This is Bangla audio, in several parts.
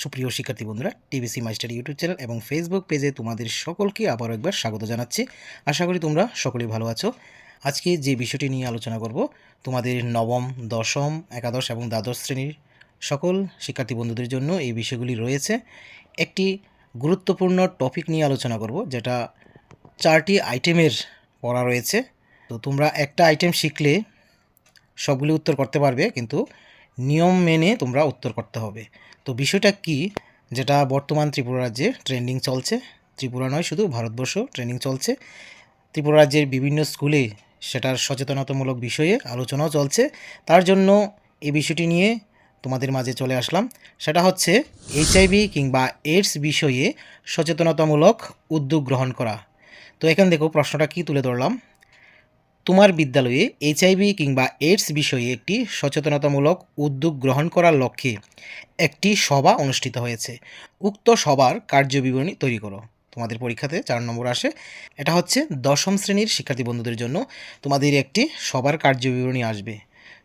সুপ্রিয় শিক্ষার্থী বন্ধুরা টিবিসি মাস্টার ইউটিউব চ্যানেল এবং ফেসবুক পেজে তোমাদের সকলকে আবারও একবার স্বাগত জানাচ্ছি। আশা করি তোমরা সকলেই ভালো আছো। আজকে যে বিষয়টি নিয়ে আলোচনা করব, তোমাদের নবম, দশম, একাদশ এবং দ্বাদশ শ্রেণির সকল শিক্ষার্থী বন্ধুদের জন্য এই বিষয়গুলি রয়েছে। একটি গুরুত্বপূর্ণ টপিক নিয়ে আলোচনা করব, যেটা চারটি আইটেমের পড়া রয়েছে। তো তোমরা একটা আইটেম শিখলে সবগুলি উত্তর করতে পারবে, কিন্তু নিয়ম মেনে তোমরা উত্তর করতে হবে। তো বিষয়টা কি? যেটা বর্তমান ত্রিপুরা রাজ্যে ট্রেন্ডিং চলছে। ত্রিপুরা নয়, শুধু ভারতবর্ষ ট্রেন্ডিং চলছে। ত্রিপুরা রাজ্যের বিভিন্ন স্কুলে সেটার সচেতনতামূলক বিষয়ে আলোচনাও চলছে। তার জন্য এই বিষয়টি নিয়ে তোমাদের মাঝে চলে আসলাম। সেটা হচ্ছে এইচআইভি কিংবা এইডস বিষয়ে সচেতনতামূলক উদ্যোগ গ্রহণ করা। তো এখানে দেখো প্রশ্নটা কি তুলে ধরলাম। তোমার বিদ্যালয়ে এইচআইভি কিংবা এইডস বিষয়ে একটি সচেতনতামূলক উদ্যোগ গ্রহণ করার লক্ষ্যে একটি সভা অনুষ্ঠিত হয়েছে। উক্ত সভার কার্যবিবরণী তৈরি করো। তোমাদের পরীক্ষাতে চার নম্বর আসে। এটা হচ্ছে দশম শ্রেণির শিক্ষার্থী বন্ধুদের জন্য তোমাদের একটি সবার কার্যবিবরণী আসবে।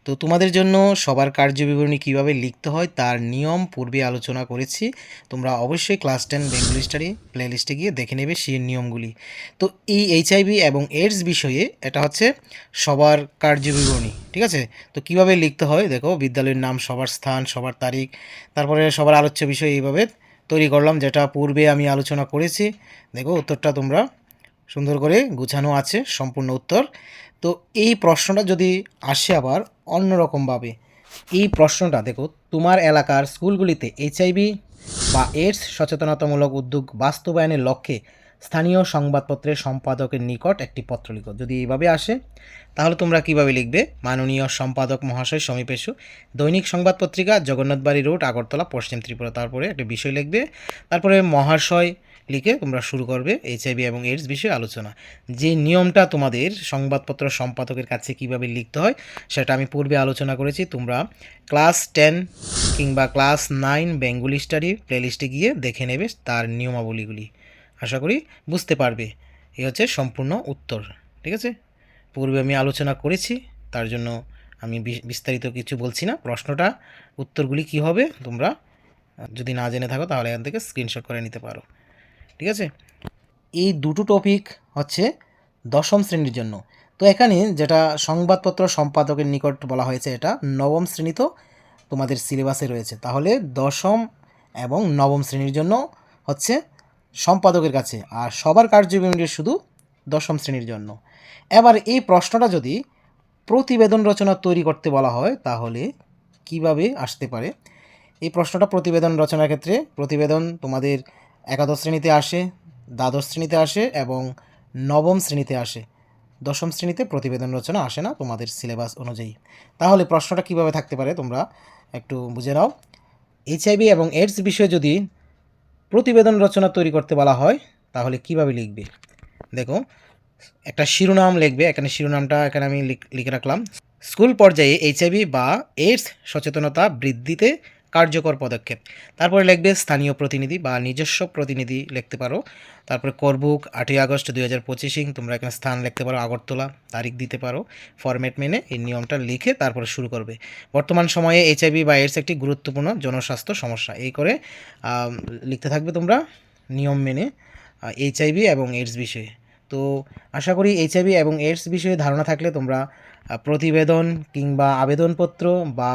তো তোমাদের জন্য সবার কার্যবিবরণী কীভাবে লিখতে হয় তার নিয়ম পূর্বে আলোচনা করেছি। তোমরা অবশ্যই ক্লাস টেন বেঙ্গলি স্টাডি প্লেলিস্টে গিয়ে দেখে নেবে সেই নিয়মগুলি। তো এই এইচআইভি এবং এইডস বিষয়ে এটা হচ্ছে সবার কার্যবিবরণী, ঠিক আছে? তো কীভাবে লিখতে হয় দেখো, বিদ্যালয়ের নাম, সবার স্থান, সবার তারিখ, তারপরে সবার আলোচ্য বিষয় এইভাবে তৈরি করলাম, যেটা পূর্বে আমি আলোচনা করেছি। দেখো উত্তরটা তোমরা সুন্দর করে গুছানো আছে, সম্পূর্ণ উত্তর। তো এই প্রশ্নটা যদি আসে আবার অন্যরকমভাবে, এই প্রশ্নটা দেখো, তোমার এলাকার স্কুলগুলিতে এইচআইভি বা এইডস সচেতনতামূলক উদ্যোগ বাস্তবায়নের লক্ষ্যে স্থানীয় সংবাদপত্রের সম্পাদকের নিকট একটি পত্র লিখো যদি এইভাবে আসে, তাহলে তোমরা কীভাবে লিখবে? মাননীয় সম্পাদক মহাশয় সমীপেশু দৈনিক সংবাদ পত্রিকা জগন্নাথবাড়ি রোড, আগরতলা, পশ্চিম ত্রিপুরা। তারপরে একটা বিষয় লিখবে। তারপরে মহাশয় লিখে তোমরা শুরু করবে এইচআইভি এবং এইডস বিষয়ে আলোচনা। যে নিয়মটা তোমাদের সংবাদপত্র সম্পাদকের কাছে কীভাবে লিখতে হয়, সেটা আমি পূর্বে আলোচনা করেছি। তোমরা ক্লাস টেন কিংবা ক্লাস নাইন বেঙ্গলি স্টাডি প্লেলিস্টে গিয়ে দেখে নেবে তার নিয়মাবলীগুলি। আশা করি বুঝতে পারবে। এই হচ্ছে সম্পূর্ণ উত্তর, ঠিক আছে? পূর্বে আমি আলোচনা করেছি, তার জন্য আমি বিস্তারিত কিছু বলছি না। প্রশ্নটা, উত্তরগুলি কি হবে, তোমরা যদি না জেনে থাকো তাহলে এখান থেকে স্ক্রিনশট করে নিতে পারো। ঠিক আছে? এই দুটো টপিক হচ্ছে দশম শ্রেণির জন্য। তো এখানে যেটা সংবাদপত্র সম্পাদকের নিকট বলা হয়েছে এটা, নবম শ্রেণীতেও তোমাদের সিলেবাসে রয়েছে। তাহলে দশম এবং নবম শ্রেণির জন্য হচ্ছে সম্পাদকের কাছে, আর সবার কার্যবিবরণী শুধু দশম শ্রেণির জন্য। এবার এই প্রশ্নটা যদি প্রতিবেদন রচনা তৈরি করতে বলা হয়, তাহলে কীভাবে আসতে পারে? এই প্রশ্নটা প্রতিবেদন রচনার ক্ষেত্রে, প্রতিবেদন তোমাদের একাদশ শ্রেণীতে আসে, দ্বাদশ শ্রেণীতে আসে এবং নবম শ্রেণীতে আসে। দশম শ্রেণীতে প্রতিবেদন রচনা আসে না তোমাদের সিলেবাস অনুযায়ী। তাহলে প্রশ্নটা কীভাবে থাকতে পারে তোমরা একটু বুঝে নাও। এইচআইভি এবং এইডস বিষয়ে যদি প্রতিবেদন রচনা তৈরি করতে বলা হয়, তাহলে কীভাবে লিখবে? দেখো, একটা শিরোনাম লিখবে, এখানে শিরোনামটা এখানে আমি লিখ- রাখলাম। স্কুল পর্যায়ে এইচআইভি বা এইডস সচেতনতা বৃদ্ধিতে কার্যকর পদক্ষেপ। তারপরে লিখবে স্থানীয় প্রতিনিধি বা নিজস্ব প্রতিনিধি লিখতে পারো। তারপরে করবুক, আটই আগস্ট দুই হাজার পঁচিশিং তোমরা এখানে স্থান লিখতে পারো, আগরতলা, তারিখ দিতে পারো ফরম্যাট মেনে এই নিয়মটা লিখে তারপরে শুরু করবে। বর্তমান সময়ে এইচআইভি বা এইডস একটি গুরুত্বপূর্ণ জনস্বাস্থ্য সমস্যা। এই করে লিখতে থাকবে তোমরা নিয়ম মেনে এইচআইভি এবং এইডস বিষয়ে। তো আশা করি এইচআইভি এবং এইডস বিষয়ে ধারণা থাকলে তোমরা প্রতিবেদন কিংবা আবেদনপত্র বা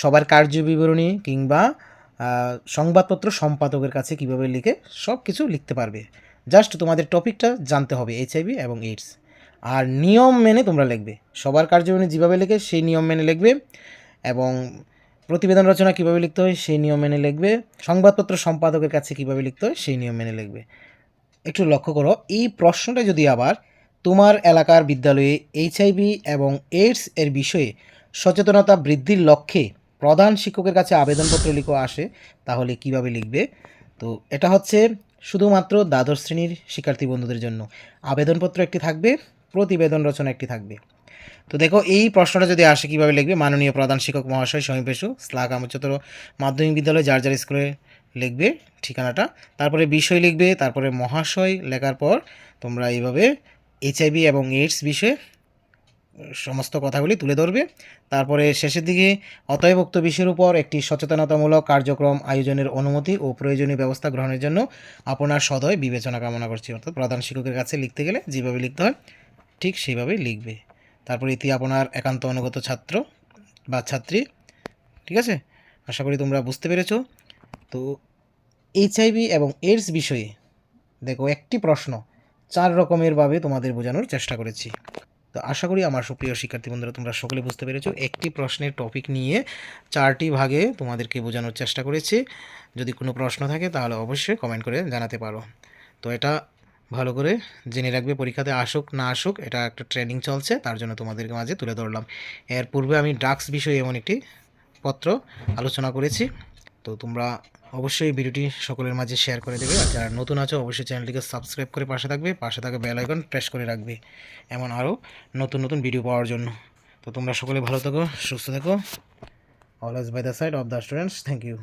সবার কার্যবিবরণী কিংবা সংবাদপত্র সম্পাদকের কাছে কীভাবে লিখে সব কিছু লিখতে পারবে। জাস্ট তোমাদের টপিকটা জানতে হবে এইচআইভি এবং এইডস। আর নিয়ম মেনে তোমরা লিখবে। সবার কার্যবিবরণী যেভাবে লিখে সেই নিয়ম মেনে লিখবে এবং প্রতিবেদন রচনা কীভাবে লিখতে হয় সেই নিয়ম মেনে লিখবে। সংবাদপত্র সম্পাদকের কাছে কীভাবে লিখতে হয় সেই নিয়ম মেনে লিখবে। একটু লক্ষ্য করো, এই প্রশ্নটা যদি আবার তোমার এলাকার বিদ্যালয়ে এইচআইভি এবং এইডস এর বিষয়ে সচেতনতা বৃদ্ধির লক্ষ্যে প্রধান শিক্ষকের কাছে আবেদনপত্র লিখো আসে, তাহলে কীভাবে লিখবে? তো এটা হচ্ছে শুধুমাত্র দ্বাদশ শ্রেণির শিক্ষার্থী বন্ধুদের জন্য। আবেদনপত্র একটি থাকবে, প্রতিবেদন রচনা একটি থাকবে। তো দেখো, এই প্রশ্নটা যদি আসে, কীভাবে লিখবে? মাননীয় প্রধান শিক্ষক মহাশয় সমীপেশু স্লাগ উচ্চতর মাধ্যমিক বিদ্যালয়, যার যার স্কুলে লিখবে ঠিকানাটা। তারপরে বিষয় লিখবে, তারপরে মহাশয় লেখার পর তোমরা এইভাবে এইচআইভি এবং এইডস বিষয়ে সমস্ত কথাগুলি তুলে ধরবে। তারপরে শেষের দিকে অতএব উক্ত বিষয়ের উপর একটি সচেতনতামূলক কার্যক্রম আয়োজনের অনুমতি ও প্রয়োজনীয় ব্যবস্থা গ্রহণের জন্য আপনার সদয় বিবেচনা কামনা করছি। অর্থাৎ প্রধান শিক্ষকের কাছে লিখতে গেলে যেভাবে লিখতে হয়, ঠিক সেইভাবেই লিখবে। তারপরে ইতি আপনার একান্ত অনুগত ছাত্র বা ছাত্রী, ঠিক আছে? আশা করি তোমরা বুঝতে পেরেছ। তো এইচআইভি এবং এইডস বিষয়ে দেখো, একটি প্রশ্ন, চার রকমের ভাবে তোমাদের বোঝানোর চেষ্টা করেছি। তো আশা করি আমার সুপ্রিয় শিক্ষার্থী বন্ধুরা, তোমরা সকলে বুঝতে পেরেছ। একটি প্রশ্নের টপিক নিয়ে চারটি ভাগে তোমাদেরকে বোঝানোর চেষ্টা করেছি। যদি কোনো প্রশ্ন থাকে, তাহলে অবশ্যই কমেন্ট করে জানাতে পারো। তো এটা ভালো করে জেনে রাখবে, পরীক্ষাতে আসুক, না আসুক, এটা একটা ট্রেনিং চলছে, তার জন্য তোমাদেরকে মাঝে তুলে ধরলাম। এর পূর্বে আমি ড্রাগস বিষয়ে এমন একটি পত্র আলোচনা করেছি। তো তোমরা অবশ্যই ভিডিওটি সকলের মাঝে শেয়ার করে দেবে। আর যারা নতুন আছো, অবশ্যই চ্যানেলটিকে সাবস্ক্রাইব করে পাশে থাকবে, পাশে থাকা বেল আইকন প্রেস করে রাখবে। এমন আরও নতুন নতুন ভিডিও পাওয়ার জন্য। তো তোমরা সকলে ভালো থাকো, সুস্থ থাকো। Always by the side of the students thank you